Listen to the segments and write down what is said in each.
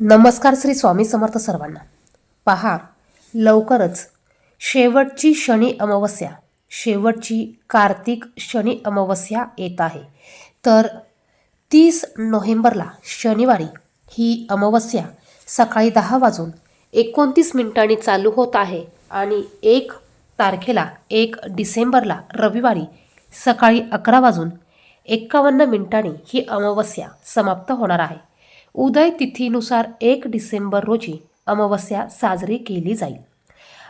नमस्कार श्री स्वामी समर्थ सर्वांना. पहा लवकरच शेवटची शनी अमावस्या शेवटची कार्तिक शनी अमावस्या येत आहे. तर तीस नोव्हेंबरला शनिवारी ही अमावस्या सकाळी दहा वाजून एकोणतीस मिनिटांनी चालू होत आहे आणि एक तारखेला एक डिसेंबरला रविवारी सकाळी अकरा वाजून एक्कावन्न मिनिटांनी ही अमावस्या समाप्त होणार आहे. उदय तिथीनुसार एक डिसेंबर रोजी अमावस्या साजरी केली जाईल.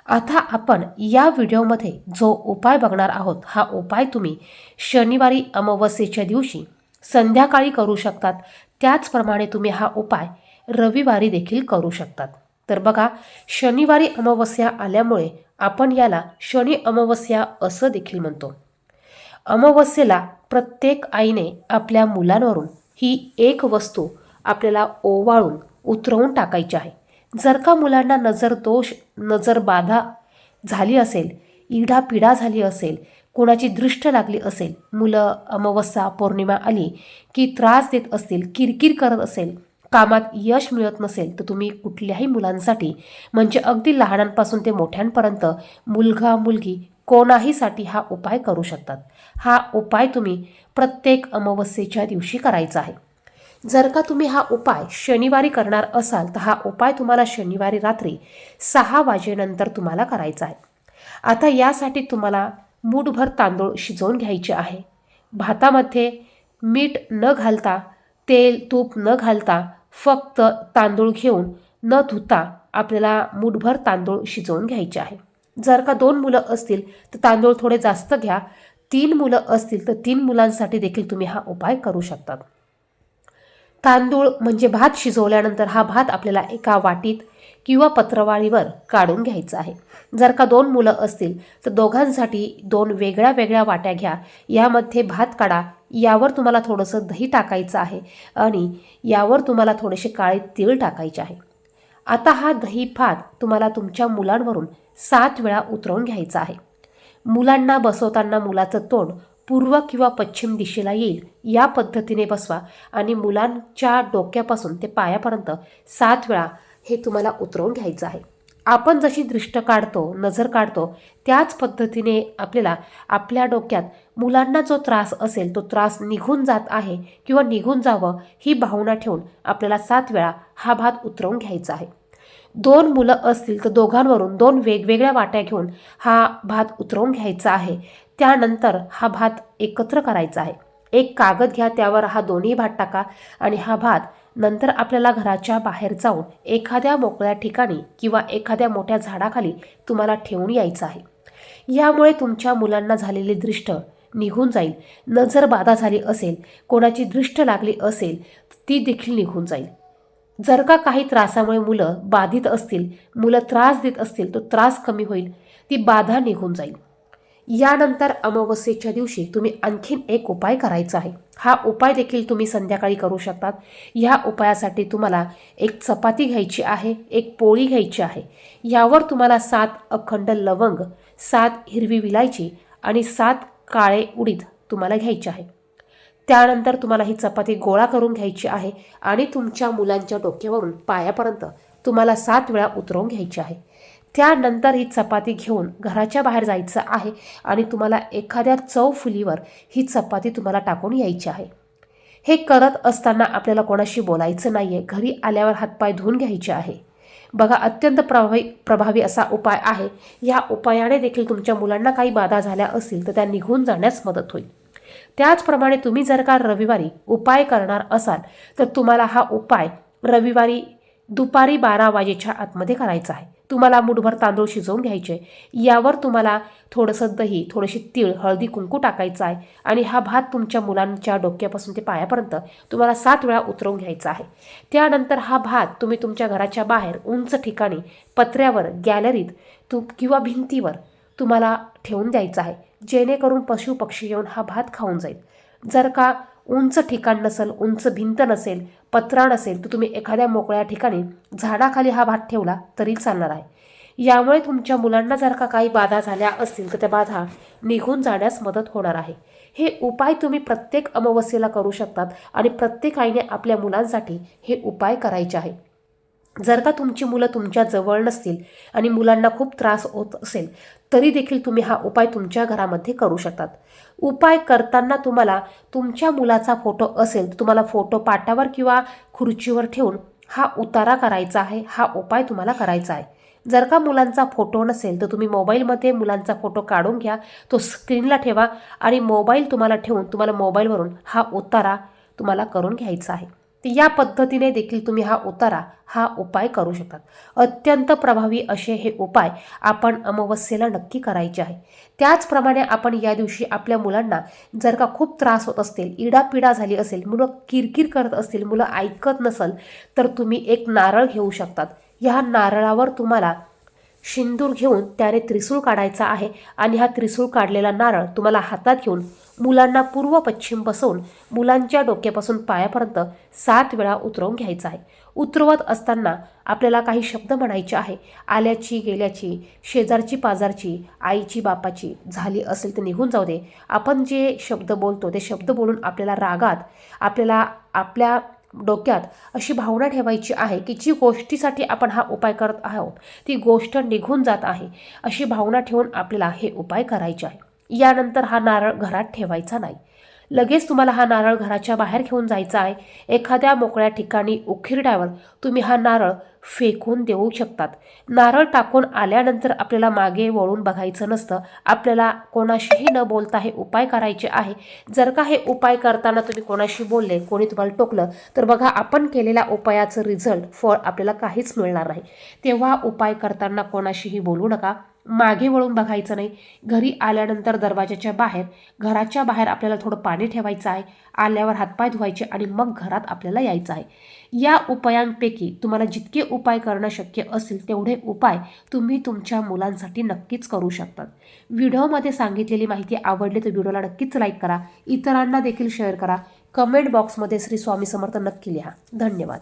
आता आपण या व्हिडिओमध्ये जो उपाय बघणार आहोत हा उपाय तुम्ही शनिवारी अमावस्येच्या दिवशी संध्याकाळी करू शकतात. त्याचप्रमाणे तुम्ही हा उपाय रविवारी देखील करू शकतात. तर बघा शनिवारी अमावस्या आल्यामुळे आपण याला शनी अमावस्या असं देखील म्हणतो. अमावस्येला प्रत्येक आईने आपल्या मुलांवरून ही एक वस्तू आपल्याला ओवाळून उतरवून टाकायचे आहे. जर का मुलांना नजर दोष नजर बाधा झाली असेल इडापिडा झाली असेल कोणाची दृष्ट लागली असेल मुलं अमावस्या पौर्णिमा आली की त्रास देत असतील किरकिर करत असेल कामात यश मिळत नसेल तर तुम्ही कुठल्याही मुलांसाठी म्हणजे अगदी लहानांपासून ते मोठ्यांपर्यंत मुलगा मुलगी कोणाहीसाठी हा उपाय करू शकतात. हा उपाय तुम्ही प्रत्येक अमावस्येच्या दिवशी करायचा आहे. जर का तुम्ही हा उपाय शनिवारी करणार असाल तर हा उपाय तुम्हाला शनिवारी रात्री सहा वाजेनंतर तुम्हाला करायचा आहे. आता यासाठी तुम्हाला मूठभर तांदूळ शिजवून घ्यायचे आहे. भातामध्ये मीठ न घालता तेल तूप न घालता फक्त तांदूळ घेऊन न धुता आपल्याला मूठभर तांदूळ शिजवून घ्यायचे आहे. जर का दोन मुलं असतील तर तांदूळ थोडे जास्त घ्या. तीन मुलं असतील तर तीन मुलांसाठी देखील तुम्ही हा उपाय करू शकतात. तांदूळ म्हणजे भात शिजवल्यानंतर हा भात आपल्याला एका वाटीत किंवा पत्रवाळीवर काढून घ्यायचा आहे. जर का दोन मुलं असतील तर दोघांसाठी दोन वेगळ्या वेगळ्या वाट्या घ्या. यामध्ये भात काढा. यावर तुम्हाला थोडंसं दही टाकायचं आहे आणि यावर तुम्हाला थोडेसे काळे तीळ टाकायचे आहे. आता हा दही भात तुम्हाला तुमच्या मुलांवरून सात वेळा उतरवून घ्यायचा आहे. मुलांना बसवताना मुलाचं तोंड पूर्व किंवा पश्चिम दिशेला येईल. या पद्धतीने बसवा आणि मुलांच्या डोक्यापासून ते पायापर्यंत सात वेळा हे तुम्हाला उतरवून घ्यायचं आहे. आपण जशी दृष्ट काढतो नजर काढतो त्याच पद्धतीने आपल्याला आपल्या डोक्यात मुलांना जो त्रास असेल तो त्रास निघून जात आहे किंवा निघून जावं ही भावना ठेवून आपल्याला सात वेळा हा भात उतरवून घ्यायचा आहे. दोन मुलं असतील तर दोघांवरून दोन वेगवेगळ्या वाट्या घेऊन हा भात उतरवून घ्यायचा आहे. त्यानंतर हा भात एकत्र करायचा आहे. एक कागद घ्या त्यावर हा दोन्ही भात टाका आणि हा भात नंतर आपल्याला घराच्या बाहेर जाऊन एखाद्या मोकळ्या ठिकाणी किंवा एखाद्या मोठ्या झाडाखाली तुम्हाला ठेवून यायचं आहे. यामुळे तुमच्या मुलांना झालेली दृष्ट निघून जाईल. नजर बाधा झाली असेल कोणाची दृष्ट लागली असेल ती देखील निघून जाईल. जर का काही त्रासामुळे मुलं बाधित असतील मुलं त्रास देत असतील तो त्रास कमी होईल. ती बाधा निघून जाईल. यानंतर अमावस्येच्या दिवशी तुम्ही आणखीन एक उपाय करायचा आहे. हा उपाय देखील तुम्ही संध्याकाळी करू शकतात. ह्या उपायासाठी तुम्हाला एक चपाती घ्यायची आहे एक पोळी घ्यायची आहे. यावर तुम्हाला सात अखंड लवंग सात हिरवी विलायची आणि सात काळे उडीद तुम्हाला घ्यायचे आहे. त्यानंतर तुम्हाला ही चपाती गोळा करून घ्यायची आहे आणि तुमच्या मुलांच्या डोक्यावरून पायापर्यंत तुम्हाला सात वेळा उतरवून घ्यायची आहे. त्यानंतर ही चपाती घेऊन घराच्या बाहेर जायचं आहे आणि तुम्हाला एखाद्या चौफुलीवर ही चपाती तुम्हाला टाकून यायची आहे. हे करत असताना आपल्याला कोणाशी बोलायचं नाही आहे घरी आल्यावर हातपाय धुवून घ्यायचे आहे. बघा अत्यंत प्रभावी प्रभावी असा उपाय आहे. या उपायाने देखील तुमच्या मुलांना काही बाधा झाल्या असतील तर त्या निघून जाण्यास मदत होईल. त्याचप्रमाणे तुम्ही जर का रविवारी उपाय करणार असाल तर तुम्हाला हा उपाय रविवारी दुपारी बारा वाजेच्या आतमध्ये करायचा आहे. तुम्हाला मुठभर तांदूळ शिजवून घ्यायचे. यावर तुम्हाला थोडंसं दही थोडीशी तीळ हळदी कुंकू टाकायचं आहे आणि हा भात तुमच्या मुलांच्या डोक्यापासून ते पायापर्यंत तुम्हाला सात वेळा उतरवून घ्यायचा आहे. त्यानंतर हा भात तुम्ही तुमच्या घराच्या बाहेर उंच ठिकाणी पत्र्यावर गॅलरीत तू किंवा भिंतीवर तुम्हाला ठेवून द्यायचा आहे. जेणेकरून पशु पक्षी येऊन हा भात खाऊन जाईल. जर का उंच ठिकाण नसेल उंच भिंत नसेल पत्रा नसेल तर तुम्ही एखाद्या मोकळ्या ठिकाणी झाडाखाली हा भात ठेवला तरी चालणार आहे. यामुळे तुमच्या मुलांना जर का काही बाधा झाल्या असतील तर त्या बाधा निघून जाण्यास मदत होणार आहे. हे उपाय तुम्ही प्रत्येक अमावस्येला करू शकतात आणि प्रत्येक आईने आपल्या मुलांसाठी हे उपाय करायचे आहे जर का तुमची मुलं तुमच्या जवळ नसतील आणि मुलांना खूप त्रास होत असेल तरी देखील तुम्ही हा उपाय तुमच्या घरामध्ये करू शकतात. उपाय करताना तुम्हाला तुमच्या मुलाचा फोटो असेल तर तुम्हाला फोटो पाटावर किंवा खुर्चीवर ठेवून हा उतारा करायचा आहे हा उपाय तुम्हाला करायचा आहे. जर का मुलांचा फोटो नसेल तर तुम्ही मोबाईलमध्ये मुलांचा फोटो काढून घ्या तो स्क्रीनला ठेवा आणि मोबाईल तुम्हाला ठेवून तुम्हाला मोबाईलवरून हा उतारा तुम्हाला करून घ्यायचा आहे. तर या पद्धतीने देखील तुम्ही हा उतारा हा उपाय करू शकतात. अत्यंत प्रभावी असे हे उपाय आपण अमावस्येला नक्की करायचे आहे. त्याचप्रमाणे आपण या दिवशी आपल्या मुलांना जर का खूप त्रास होत असतील इडापिडा झाली असेल मुलं किरकिर करत असतील मुलं ऐकत नसल तर तुम्ही एक नारळ घेऊ शकतात. ह्या नारळावर तुम्हाला शिंदूर घेऊन त्याने त्रिसूळ काढायचा आहे आणि हा त्रिसूळ काढलेला नारळ तुम्हाला हातात घेऊन मुलांना पूर्व पश्चिम बसवून मुलांच्या डोक्यापासून पायापर्यंत सात वेळा उतरवून घ्यायचा आहे. उतरवत असताना आपल्याला काही शब्द म्हणायचे आहे. आल्याची गेल्याची शेजारची पाजारची आईची बापाची झाली असेल तर निघून जाऊ दे. आपण जे शब्द बोलतो ते शब्द बोलून आपल्याला रागात आपल्याला आपल्या डोक्यात अशी भावना ठेवायची आहे की जी गोष्टीसाठी आपण हा उपाय करत आहोत ती गोष्ट निघून जात आहे अशी भावना ठेवून आपल्याला हे उपाय करायचे आहे. यानंतर हा नारळ घरात ठेवायचा नाही. लगेच तुम्हाला हा नारळ घराच्या बाहेर घेऊन जायचा आहे. एखाद्या मोकळ्या ठिकाणी उखिरड्यावर तुम्ही हा नारळ फेकून देऊ शकतात. नारळ टाकून आल्यानंतर आपल्याला मागे वळून बघायचं नसतं. आपल्याला कोणाशीही न बोलता हे उपाय करायचे आहे. जर का हे उपाय करताना तुम्ही कोणाशी बोलले कोणी तुम्हाला टोकलं तर बघा आपण केलेल्या उपायाचं रिझल्ट फळ आपल्याला काहीच मिळणार नाही. तेव्हा उपाय करताना कोणाशीही बोलू नका. मागे वळून बघायचं नाही. घरी आल्यानंतर दरवाजाच्या बाहेर घराच्या बाहेर आपल्याला थोडं पाणी ठेवायचं आहे. आल्यावर हातपाय धुवायचे आणि मग घरात आपल्याला यायचं आहे. या उपायांपैकी तुम्हाला जितके उपाय करणं शक्य असेल तेवढे उपाय तुम्ही तुमच्या मुलांसाठी नक्कीच करू शकतात. व्हिडिओमध्ये सांगितलेली माहिती आवडली तर व्हिडिओला नक्कीच लाईक करा. इतरांना देखील शेअर करा. कमेंट बॉक्समध्ये श्री स्वामी समर्थ नक्की लिहा. धन्यवाद.